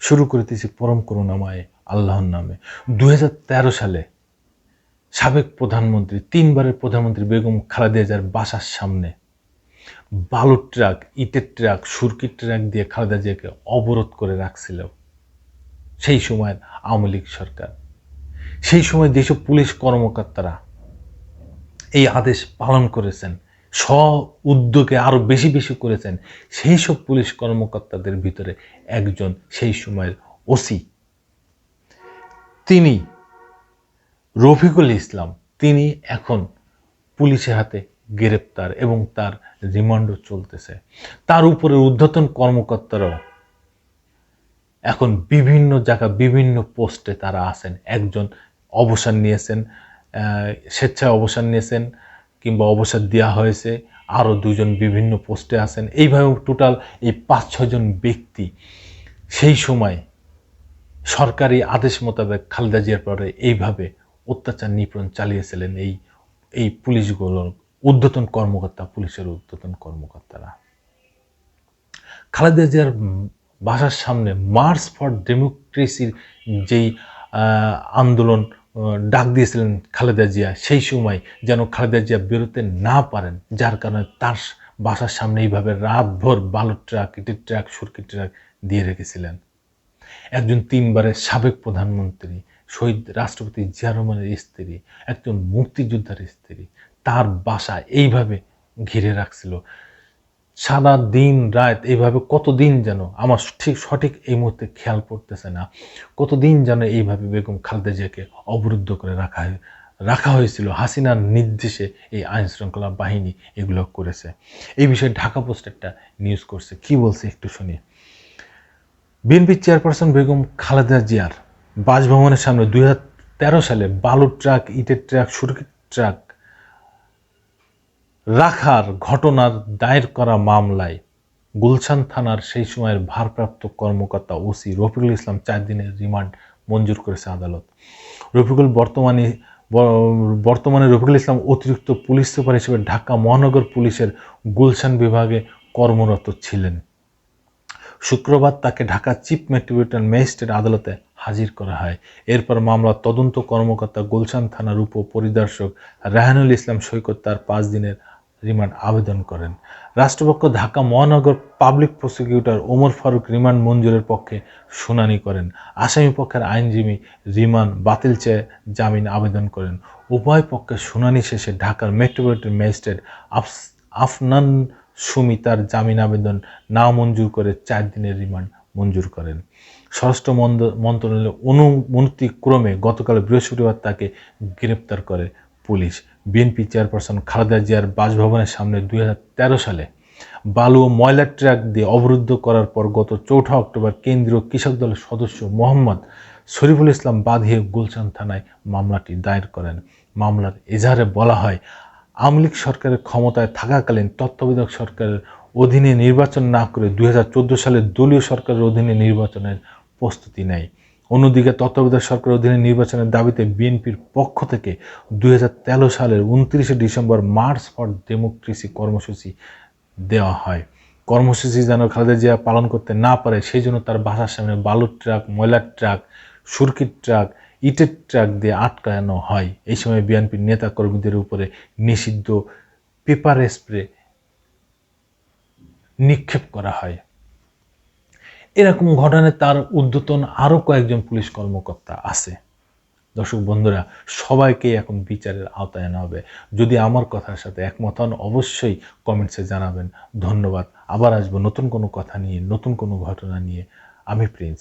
শুরু করিতেছি পরম করুণাময় আল্লাহর নামে। দু হাজার তেরো সালে সাবেক প্রধানমন্ত্রী, তিনবারের প্রধানমন্ত্রী বেগম খালেদা জিয়ার বাসার সামনে বালুর ট্রাক, ইটের ট্রাক, সুরকির ট্রাক দিয়ে খালেদা জিয়াকে অবরোধ করে রাখছিল সেই সময়ের আওয়ামী লীগ সরকার। সেই সময় যেসব পুলিশ কর্মকর্তারা এই আদেশ পালন করেছেন। স্ব উদ্যোগে আরও বেশি বেশি করেছেন সেই সব পুলিশ কর্মকর্তাদের ভিতরে একজন সেই সময়ের ওসি। তিনি রফিকুল ইসলাম। তিনি এখন পুলিশের হাতে গ্রেপ্তার এবং তার রিমান্ডও চলতেছে। তার উপরে ঊর্ধ্বতন কর্মকর্তারাও এখন বিভিন্ন জায়গা বিভিন্ন পোস্টে তারা আছেন। একজন অবসর নিয়েছেন স্বেচ্ছায় অবসর নিয়েছেন কিংবা অবসর দেওয়া হয়েছে আরও দুজন বিভিন্ন পোস্টে আছেন। এইভাবে টোটাল এই পাঁচ ছজন ব্যক্তি সেই সময় সরকারি আদেশ মোতাবেক খালেদা জিয়ার পরে এইভাবে অত্যাচার নিপীড়ন চালিয়েছিলেন এই এই পুলিশগুলোর ঊর্ধ্বতন কর্মকর্তা, পুলিশের ঊর্ধ্বতন কর্মকর্তারা। খালেদা জিয়ার বাসার সামনে মার্চ ফর ডেমোক্রেসির যেই আন্দোলন ডাক দিয়েছিলেন খালেদা জিয়া সেই সময় যেন খালেদা জিয়া বেরোতে না পারেন, যার কারণে তার বাসার সামনে এইভাবে রাতভর বালুর ট্রাক, ইটের ট্রাক, সুরকির ট্রাক দিয়ে রেখেছিলেন। একজন তিনবারের সাবেক প্রধানমন্ত্রী, শহীদ রাষ্ট্রপতি জিয়া রহমানের স্ত্রী, একজন মুক্তিযোদ্ধার স্ত্রী, তার বাসা এইভাবে ঘিরে রাখছিল। সারা দিন রাত এইভাবে কতদিন যেন আমার ঠিক সঠিক এই মুহূর্তে খেয়াল পড়তেছে না। কতদিন যেন এইভাবে বেগম খালেদা জিয়াকে অবরুদ্ধ করে রাখা রাখা হয়েছিল। হাসিনার নির্দেশে এই আইন শৃঙ্খলা বাহিনী এগুলো করেছে। এই বিষয়ে ঢাকা পোস্ট একটা নিউজ করছে। কি বলছে একটু শুনি। বিএনপি চেয়ারপারসন বেগম খালেদা জিয়ার বাসভবনের সামনে দু হাজার তেরো সালে বালুর ট্রাক, ইটের ট্রাক, সুরকির ট্রাক রাখার ঘটনার দায়ের করা মামলায় গুলশান থানার সেই সময়ের ভারপ্রাপ্ত কর্মকর্তা ওসি রফিকুল ইসলাম চার দিনের রিমান্ড মঞ্জুর করেছে আদালত। রফিকুল বর্তমানে বর্তমানে রফিকুল ইসলাম অতিরিক্ত পুলিশ সুপার হিসেবে ঢাকা মহানগর পুলিশের গুলশান বিভাগে কর্মরত ছিলেন। শুক্রবার তাকে ঢাকা চিফ মেট্রোপলিটন ম্যাজিস্ট্রেট আদালতে হাজির করা হয়। এরপর মামলার তদন্ত কর্মকর্তা গুলশান থানার উপ পরিদর্শক রাহানুল ইসলাম সৈকত তার পাঁচ দিনের রিমান্ড আবেদন করেন। রাষ্ট্রপক্ষ ঢাকা মহানগর public prosecutor Omar Faruk remand মঞ্জুরের পক্ষে শুনানি করেন। আসামি পক্ষের আইনজীবী রিমান্ড বাতিল চেয়ে জামিন আবেদন করেন। উভয় পক্ষের শুনানি শেষে ঢাকার মেট্রোপলিটন ম্যাজিস্ট্রেট আফনান সুমি তার জামিন আবেদন না মঞ্জুর করে চার দিনের রিমান্ড মঞ্জুর করেন। স্বরাষ্ট্র মন্ত্রণালয়ের অনুমতি ক্রমে গতকাল বৃহস্পতিবার তাকে গ্রেপ্তার করে পুলিশ। বিএনপি চেয়ারপারসন খালেদা জিয়ার বাসভবনের সামনে দুই সালে বালু ও ময়লার ট্রাক দিয়ে অবরুদ্ধ করার পর গত চৌঠা অক্টোবর কেন্দ্রীয় কৃষক দলের সদস্য মোহাম্মদ শরীফুল ইসলাম বাঁধিয়ে গুলশান থানায় মামলাটি দায়ের করেন। মামলার এজাহারে বলা হয়, আওয়ামী লীগ সরকারের ক্ষমতায় থাকাকালীন তত্ত্বাবধায়ক সরকারের অধীনে নির্বাচন না করে দুই হাজার চোদ্দ সালে দলীয় সরকারের অধীনে নির্বাচনের প্রস্তুতি নেয়। অন্যদিকে তত্ত্বাবধায়ক সরকারের অধীনে নির্বাচনের দাবিতে বিএনপির পক্ষ থেকে দুই হাজার তেরো সালের উনত্রিশে ডিসেম্বর মার্চ ফর ডেমোক্রেসি কর্মসূচি দেওয়া হয়। কর্মসূচি যেন খালেদা জিয়া পালন করতে না পারে, সেই জন্য তার বাসার সামনে বালুর ট্রাক, ময়লার ট্রাক, সুরকির ট্রাক, ইটের ট্রাক দিয়ে আটকানো হয়। এই সময় বিএনপির নেতা কর্মীদের উপরে নিষিদ্ধ পেপার স্প্রে নিক্ষেপ করা হয়। এরকম ঘটনায় তার উদ্যতন আরও কয়েকজন পুলিশ কর্মকর্তা আছে। দর্শক বন্ধুরা, সবাইকে এখন বিচারের আওতায় আনা হবে। যদি আমার কথার সাথে একমত হন, অবশ্যই কমেন্টসে জানাবেন। ধন্যবাদ। আবার আসব নতুন কোনো কথা নিয়ে, নতুন কোনো ঘটনা নিয়ে। আমি প্রিন্স।